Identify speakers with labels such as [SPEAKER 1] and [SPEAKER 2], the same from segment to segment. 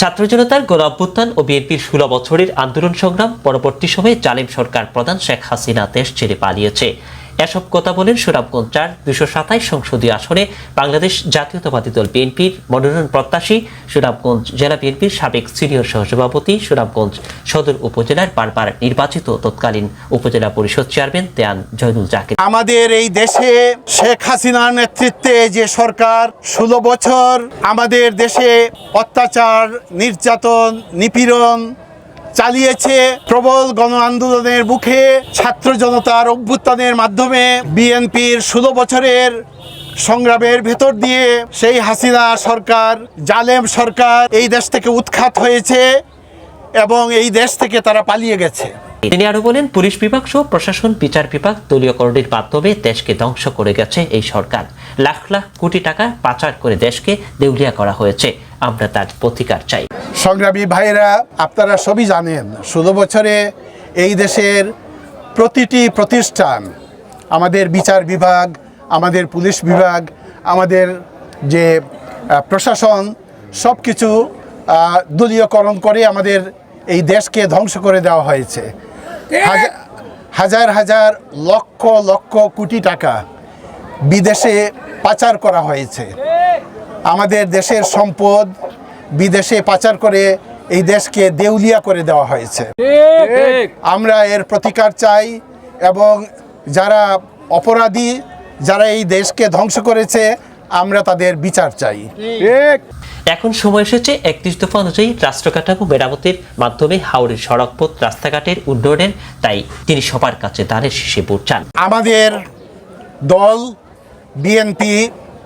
[SPEAKER 1] ছাত্র জনতার গণ অভ্যুত্থান ও বিএনপির ষোলো বছরের আন্দোলন সংগ্রাম পরবর্তী সময়ে জালিম সরকার প্রধান শেখ হাসিনা দেশ ছেড়ে পালিয়েছে। এসব কথা বলেন সুরাবগঞ্জ চার দুশো সাতাইশ সংসদীয় আসনে বাংলাদেশ জাতীয়তাবাদী দল বিএনপির মনোনয়ন প্রত্যাশী সুরাবগঞ্জ জেলা বিএনপির সাবেক সিনিয়র সহসভাপতি সুরাবগঞ্জ সদর উপজেলার বারবার নির্বাচিত তৎকালীন উপজেলা পরিষদ চেয়ারম্যান দেয়ান জয়নুল জাকির।
[SPEAKER 2] আমাদের এই দেশে শেখ হাসিনার নেতৃত্বে যে সরকার ষোলো বছর আমাদের দেশে অত্যাচার, নির্যাতন, নিপীড়ন চালিয়েছে প্রবল গণ আন্দোলনের মুখে ছাত্র জনতার অভ্যুত্থানের মাধ্যমে বিএনপির ষোলো বছরের সংগ্রামের ভেতর দিয়ে সেই হাসিনা সরকার, জালেম সরকার এই দেশ থেকে উৎখাত হয়েছে এবং এই দেশ থেকে তারা পালিয়ে গেছে।
[SPEAKER 1] তিনি আরও বলেন, পুলিশ বিভাগ সহ প্রশাসন, বিচার বিভাগ দলীয়করণের মাধ্যমে দেশকে ধ্বংস করে গেছে এই সরকার। লাখ লাখ কোটি টাকা পাচার করে দেশকে দেউলিয়া করা হয়েছে। আমরা তার প্রতিকার চাই।
[SPEAKER 2] সংগ্রামী ভাইয়েরা, আপনারা সবই জানেন, ষোলো বছরে এই দেশের প্রতিটি প্রতিষ্ঠান, আমাদের বিচার বিভাগ, আমাদের পুলিশ বিভাগ, আমাদের যে প্রশাসন সব কিছু দলীয়করণ করে আমাদের এই দেশকে ধ্বংস করে দেওয়া হয়েছে। হাজা- হাজার হাজার লক্ষ লক্ষ কোটি টাকা বিদেশে পাচার করা হয়েছে। আমাদের দেশের সম্পদ বিদেশে পাচার করে এই দেশকে দেউলিয়া করে দেওয়া হয়েছে। আমরা এর প্রতিকার চাই এবং যারা অপরাধী যারা এই দেশকে ধ্বংস করেছে আমরা তাদের বিচার চাই।
[SPEAKER 1] এখন সময় এসেছে একত্রিশ দফা অনুযায়ী রাষ্ট্র কাঠামো মেরামতের মাধ্যমে হাওড়ের সড়কপথ রাস্তাঘাটের উন্নয়নের তাই তিনি সবার কাছে দাঁড়ের শীষে চান
[SPEAKER 2] আমাদের দল বিএনপি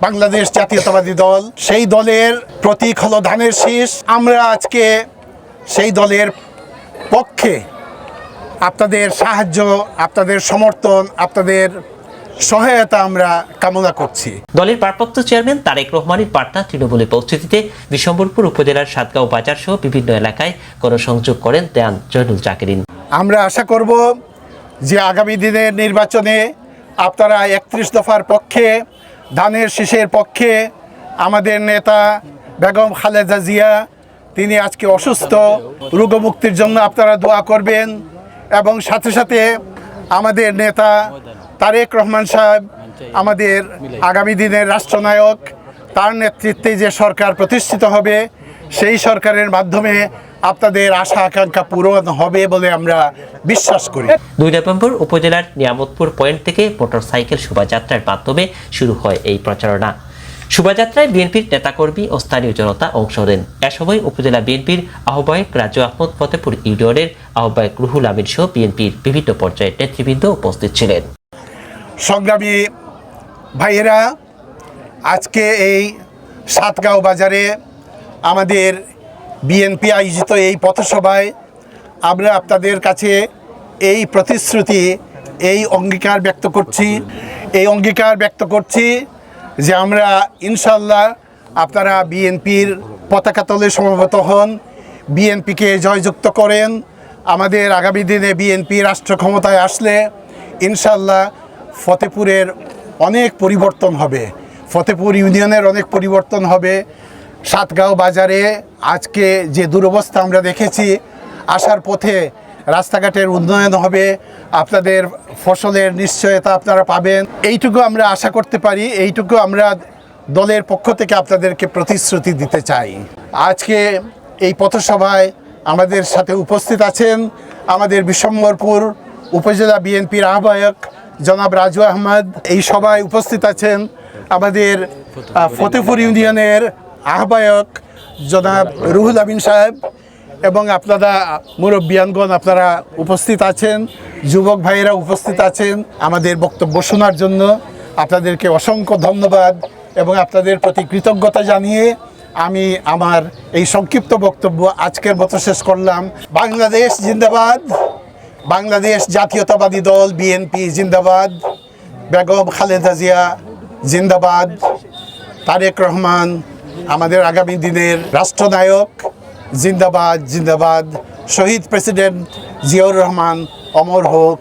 [SPEAKER 2] বাংলাদেশ জাতীয়তাবাদী দল। সেই দলের প্রতীক হলো ধানের শীষ। আমরা আজকে সেই দলের পক্ষে আপনাদের সাহায্য আপনাদের সমর্থন আপনাদের সহায়তা আমরা কামনা করছি।
[SPEAKER 1] দলের ভারপ্রাপ্ত চেয়ারম্যান তারেক রহমানের বার্তা তৃণমূলের পরিস্থিতিতে বিশম্বরপুর উপজেলার সাতগাঁও বাজার সহ বিভিন্ন এলাকায় গণসংযোগ করেন দেয়ান জয়নুল জাকিরিন।
[SPEAKER 2] আমরা আশা করব যে আগামী দিনের নির্বাচনে আপনারা একত্রিশ দফার পক্ষে ধানের শীষের পক্ষে আমাদের নেতা বেগম খালেদা জিয়া, তিনি আজকে অসুস্থ, রোগমুক্তির জন্য আপনারা দোয়া করবেন এবং সাথে সাথে আমাদের নেতা তারেক রহমান সাহেব, আমাদের আগামী দিনের রাষ্ট্রনায়ক, তার নেতৃত্বে যে সরকার প্রতিষ্ঠিত হবে সেই সরকারের মাধ্যমে আপনাদের আশা আকাঙ্ক্ষা পূরণ হবে বলে আমরা বিশ্বাস করি।
[SPEAKER 1] দুই নভেম্বর উপজেলার নিয়ামতপুর পয়েন্ট থেকে মোটরসাইকেল শোভাযাত্রার মাধ্যমে শুরু হয় এই প্রচারণা। শোভাযাত্রায় বিএনপির নেতাকর্মী ও স্থানীয় জনতা অংশ নেন। এ সময় উপজেলা বিএনপির আহ্বায়ক রাজু আহমদ ফতেপুর ইউনিয়নের আহ্বায়ক রুহুল আমিন সহ বিএনপির বিভিন্ন পর্যায়ের নেতৃবৃন্দ উপস্থিত ছিলেন।
[SPEAKER 2] সংগ্রামী ভাইয়েরা আজকে এই সাতগাঁও বাজারে আমাদের বিএনপি আয়োজিত এই পথসভায় আমরা আপনাদের কাছে এই প্রতিশ্রুতি, এই অঙ্গীকার ব্যক্ত করছি। এই অঙ্গীকার ব্যক্ত করছি যে আমরা ইনশাল্লাহ আপনারা বিএনপির পতাকা তলে সমবেত হন বিএনপিকে জয়যুক্ত করেন। আমাদের আগামী দিনে বিএনপি রাষ্ট্র ক্ষমতায় আসলে ইনশাল্লাহ ফতেপুরের অনেক পরিবর্তন হবে। ফতেপুর ইউনিয়নের অনেক পরিবর্তন হবে। সাতগাঁও বাজারে আজকে যে দুরবস্থা আমরা দেখেছি, আসার পথে রাস্তাঘাটের উন্নয়ন হবে, আপনাদের ফসলের নিশ্চয়তা আপনারা পাবেন। এইটুকু আমরা আশা করতে পারি, এইটুকু আমরা দলের পক্ষ থেকে আপনাদেরকে প্রতিশ্রুতি দিতে চাই। আজকে এই পথসভায় আমাদের সাথে উপস্থিত আছেন আমাদের বিশ্বম্বরপুর উপজেলা বিএনপির আহ্বায়ক জনাব রাজু আহমদ। এই সভায় উপস্থিত আছেন আমাদের ফতেপুর ইউনিয়নের আহ্বায়ক জনাব রুহুল আমিন সাহেব এবং আপনারা মুরব্বিয়ানগণ, আপনারা উপস্থিত আছেন, যুবক ভাইয়েরা উপস্থিত আছেন আমাদের বক্তব্য শোনার জন্য। আপনাদেরকে অসংখ্য ধন্যবাদ এবং আপনাদের প্রতি কৃতজ্ঞতা জানিয়ে আমি আমার এই সংক্ষিপ্ত বক্তব্য আজকের মতো শেষ করলাম। বাংলাদেশ জিন্দাবাদ, বাংলাদেশ জাতীয়তাবাদী দল বিএনপি জিন্দাবাদ, বেগম খালেদা জিয়া জিন্দাবাদ, তারেক রহমান আমাদের আগামী দিনের রাষ্ট্রনায়ক জিন্দাবাদ জিন্দাবাদ। শহীদ প্রেসিডেন্ট জিয়াউর রহমান অমর হোক।